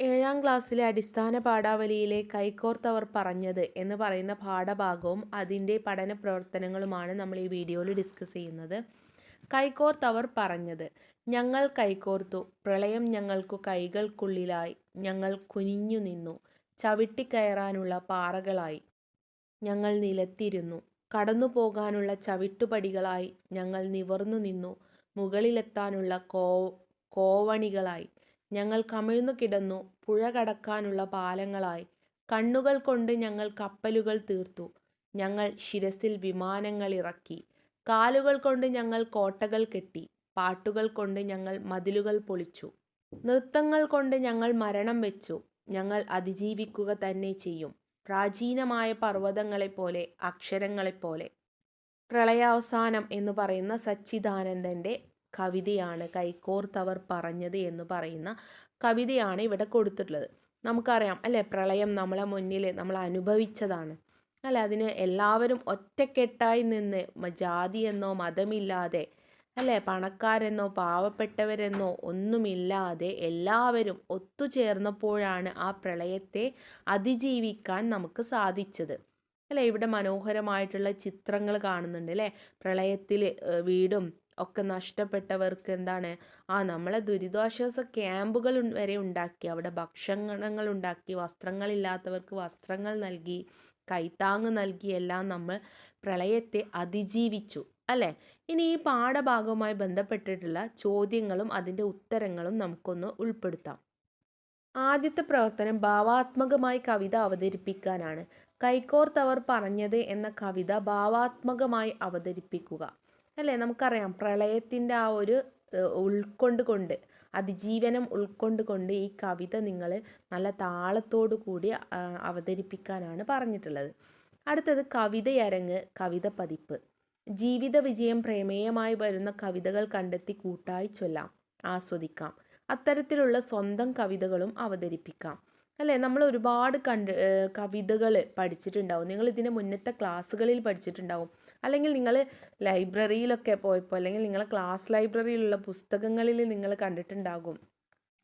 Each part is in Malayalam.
ഏഴാം ക്ലാസ്സിലെ അടിസ്ഥാന പാഠാവലിയിലെ കൈക്കോർത്തവർ പറഞ്ഞത് എന്ന് പറയുന്ന പാഠഭാഗവും അതിന്റെ പഠന പ്രവർത്തനങ്ങളുമാണ് നമ്മൾ ഈ വീഡിയോയിൽ ഡിസ്കസ് ചെയ്യുന്നത്. കൈക്കോർത്തവർ പറഞ്ഞത് ഞങ്ങൾ കൈകോർത്തു പ്രളയം ഞങ്ങൾക്കു കൈകൾക്കുള്ളിലായി ഞങ്ങൾ കുനിഞ്ഞു നിന്നു ചവിട്ടിക്കയറാനുള്ള പാറകളായി ഞങ്ങൾ നിലത്തിരുന്നു കടന്നു പോകാനുള്ള ചവിട്ടുപടികളായി ഞങ്ങൾ നിവർന്നു നിന്നു മുകളിലെത്താനുള്ള കോ കോവണികളായി ഞങ്ങൾ കമിഴ്ന്നു കിടന്നു പുഴ കടക്കാനുള്ള പാലങ്ങളായി. കണ്ണുകൾ കൊണ്ട് ഞങ്ങൾ കപ്പലുകൾ തീർത്തു. ഞങ്ങൾ ശിരസിൽ വിമാനങ്ങൾ ഇറക്കി. കാലുകൾ കൊണ്ട് ഞങ്ങൾ കോട്ടകൾ കെട്ടി. പാട്ടുകൾ കൊണ്ട് ഞങ്ങൾ മതിലുകൾ പൊളിച്ചു. നൃത്തങ്ങൾ കൊണ്ട് ഞങ്ങൾ മരണം വെച്ചു. ഞങ്ങൾ അതിജീവിക്കുക തന്നെ ചെയ്യും. പ്രാചീനമായ പർവതങ്ങളെപ്പോലെ അക്ഷരങ്ങളെപ്പോലെ. പ്രളയാവസാനം എന്ന് പറയുന്ന സച്ചിദാനന്ദന്റെ കവിതയാണ് കൈകോർത്തവർ പറഞ്ഞത് എന്ന് പറയുന്ന കവിതയാണ് ഇവിടെ കൊടുത്തിട്ടുള്ളത്. നമുക്കറിയാം അല്ലേ? പ്രളയം നമ്മളെ മുന്നിൽ നമ്മൾ അനുഭവിച്ചതാണ്. അല്ല? അതിന് എല്ലാവരും ഒറ്റക്കെട്ടായി നിന്ന് ജാതിയെന്നോ മതമില്ലാതെ അല്ലേ? പണക്കാരെന്നോ പാവപ്പെട്ടവരെന്നോ ഒന്നുമില്ലാതെ എല്ലാവരും ഒത്തുചേർന്നപ്പോഴാണ് ആ പ്രളയത്തെ അതിജീവിക്കാൻ നമുക്ക് സാധിച്ചത്. അല്ലേ? ഇവിടെ മനോഹരമായിട്ടുള്ള ചിത്രങ്ങൾ കാണുന്നുണ്ട് അല്ലേ? പ്രളയത്തിൽ വീടും ഒക്കെ നഷ്ടപ്പെട്ടവർക്ക് എന്താണ്? ആ നമ്മളെ ദുരിതാശ്വാസ ക്യാമ്പുകൾ വരെ ഉണ്ടാക്കി അവിടെ ഭക്ഷണങ്ങൾ ഉണ്ടാക്കി വസ്ത്രങ്ങളില്ലാത്തവർക്ക് വസ്ത്രങ്ങൾ നൽകി കൈത്താങ് നൽകി എല്ലാം നമ്മൾ പ്രളയത്തെ അതിജീവിച്ചു അല്ലേ? ഇനി ഈ പാഠഭാഗവുമായി ബന്ധപ്പെട്ടിട്ടുള്ള ചോദ്യങ്ങളും അതിന്റെ ഉത്തരങ്ങളും നമുക്കൊന്ന് ഉൾപ്പെടുത്താം. ആദ്യത്തെ പ്രവർത്തനം ഭാവാത്മകമായി കവിത അവതരിപ്പിക്കാനാണ്. കൈക്കോർത്തവർ പറഞ്ഞത് എന്ന കവിത ഭാവാത്മകമായി അവതരിപ്പിക്കുക. അല്ലേ? നമുക്കറിയാം പ്രളയത്തിന്റെ ആ ഒരു ഉൾക്കൊണ്ട് കൊണ്ട് അതിജീവനം ഉൾക്കൊണ്ട് കൊണ്ട് ഈ കവിത നിങ്ങൾ നല്ല താളത്തോടു കൂടി അവതരിപ്പിക്കാനാണ് പറഞ്ഞിട്ടുള്ളത്. അടുത്തത് കവിതയരങ്ങ് കവിത പതിപ്പ് ജീവിത വിജയം പ്രമേയമായി വരുന്ന കവിതകൾ കണ്ടെത്തി കൂട്ടായി ചൊല്ലാം ആസ്വദിക്കാം. അത്തരത്തിലുള്ള സ്വന്തം കവിതകളും അവതരിപ്പിക്കാം. അല്ലേ? നമ്മൾ ഒരുപാട് കണ്ട് കവിതകൾ പഠിച്ചിട്ടുണ്ടാവും. നിങ്ങൾ ഇതിന്റെ മുന്നത്തെ ക്ലാസ്സുകളിൽ പഠിച്ചിട്ടുണ്ടാവും. അല്ലെങ്കിൽ നിങ്ങൾ ലൈബ്രറിയിലൊക്കെ പോയപ്പോൾ അല്ലെങ്കിൽ നിങ്ങളെ ക്ലാസ് ലൈബ്രറിയിലുള്ള പുസ്തകങ്ങളിൽ നിങ്ങൾ കണ്ടിട്ടുണ്ടാകും.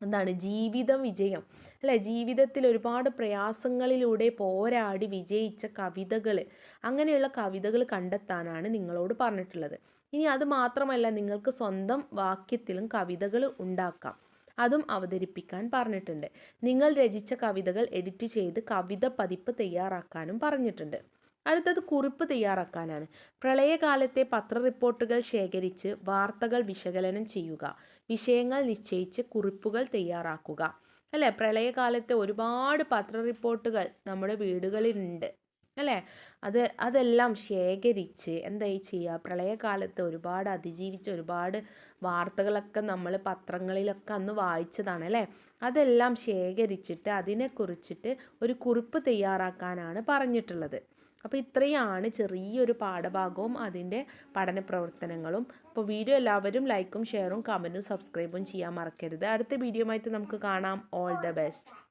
എന്താണ്? ജീവിതം വിജയം. അല്ലേ? ജീവിതത്തിൽ ഒരുപാട് പ്രയാസങ്ങളിലൂടെ പോരാടി വിജയിച്ച കവിതകൾ. അങ്ങനെയുള്ള കവിതകൾ കണ്ടെത്താനാണ് നിങ്ങളോട് പറഞ്ഞിട്ടുള്ളത്. ഇനി അത് മാത്രമല്ല നിങ്ങൾക്ക് സ്വന്തം വാക്യത്തിലും കവിതകൾ ഉണ്ടാക്കാം. അതും അവതരിപ്പിക്കാൻ പറഞ്ഞിട്ടുണ്ട്. നിങ്ങൾ രചിച്ച കവിതകൾ എഡിറ്റ് ചെയ്ത് കവിത പതിപ്പ് തയ്യാറാക്കാനും പറഞ്ഞിട്ടുണ്ട്. അടുത്തത് കുറിപ്പ് തയ്യാറാക്കാനാണ്. പ്രളയകാലത്തെ പത്ര റിപ്പോർട്ടുകൾ ശേഖരിച്ച് വാർത്തകൾ വിശകലനം ചെയ്യുക. വിഷയങ്ങൾ നിശ്ചയിച്ച് കുറിപ്പുകൾ തയ്യാറാക്കുക. അല്ലേ? പ്രളയകാലത്തെ ഒരുപാട് പത്ര റിപ്പോർട്ടുകൾ നമ്മുടെ വീടുകളിലുണ്ട്. അല്ലേ? അത് അതെല്ലാം ശേഖരിച്ച് എന്തായി ചെയ്യുക പ്രളയകാലത്ത് ഒരുപാട് അതിജീവിച്ച ഒരുപാട് വാർത്തകളൊക്കെ നമ്മൾ പത്രങ്ങളിലൊക്കെ അന്ന് വായിച്ചതാണ് അല്ലേ? അതെല്ലാം ശേഖരിച്ചിട്ട് അതിനെക്കുറിച്ചിട്ട് ഒരു കുറിപ്പ് തയ്യാറാക്കാനാണ് പറഞ്ഞിട്ടുള്ളത്. അപ്പോൾ ഇത്രയാണ് ചെറിയൊരു പാഠഭാഗവും അതിന്റെ പഠന പ്രവർത്തനങ്ങളും. അപ്പോൾ വീഡിയോ എല്ലാവരും ലൈക്കും ഷെയറും കമന്റും സബ്സ്ക്രൈബും ചെയ്യാൻ മറക്കരുത്. അടുത്ത വീഡിയോ ആയിട്ട് നമുക്ക് കാണാം. All the best.